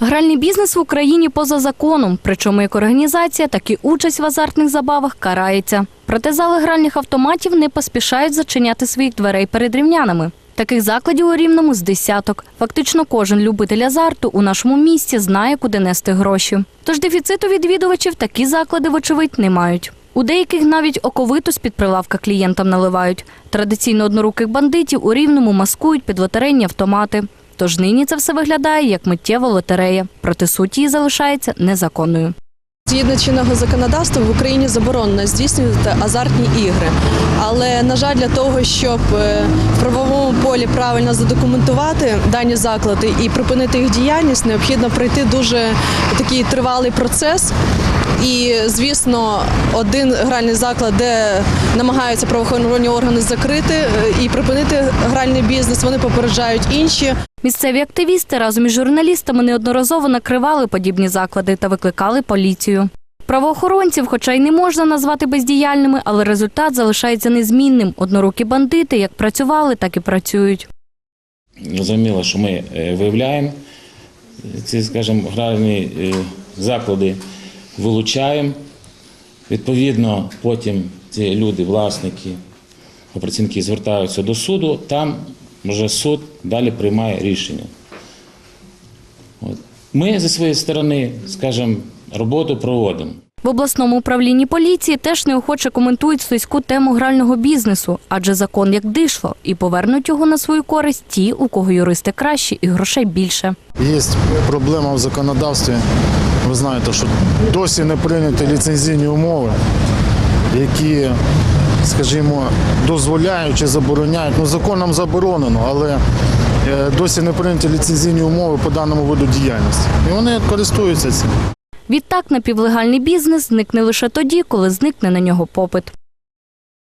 Гральний бізнес в Україні поза законом, причому як організація, так і участь в азартних забавах карається. Проте зали гральних автоматів не поспішають зачиняти своїх дверей перед рівнянами. Таких закладів у Рівному з десяток. Фактично кожен любитель азарту у нашому місті знає, куди нести гроші. Тож дефіциту відвідувачів такі заклади, вочевидь, не мають. У деяких навіть оковиту з-під прилавка клієнтам наливають. Традиційно одноруких бандитів у Рівному маскують під лотерейні автомати. Тож нині це все виглядає як миттєва лотерея, проте суть її залишається незаконною. Згідно чинного законодавства в Україні заборонено здійснювати азартні ігри. Але на жаль, для того, щоб е, в правовому полі правильно задокументувати дані заклади і припинити їх діяльність, необхідно пройти дуже такий тривалий процес. І, звісно, один гральний заклад, де намагаються правоохоронні органи закрити е, і припинити гральний бізнес, вони попереджають інші. Місцеві активісти разом із журналістами неодноразово накривали подібні заклади та викликали поліцію. Правоохоронців, хоча й не можна назвати бездіяльними, але результат залишається незмінним. Однорукі бандити як працювали, так і працюють. Зрозуміло, що ми е, виявляємо ці, скажімо, гральні е, заклади, вилучаємо. Відповідно, потім ці люди, власники, працівники звертаються до суду, там вже суд далі приймає рішення. От. Ми зі своєї сторони, скажімо, роботу проводимо. В обласному управлінні поліції теж неохоче коментують слизьку тему грального бізнесу, адже закон як дишло, і повернуть його на свою користь ті, у кого юристи кращі і грошей більше. Є проблема в законодавстві. Ви знаєте, що досі не прийняті ліцензійні умови, які, скажімо, дозволяють чи забороняють. Ну, законом заборонено, але е, досі не прийняті ліцензійні умови по даному виду діяльності. І вони користуються цим. Відтак напівлегальний бізнес зникне лише тоді, коли зникне на нього попит.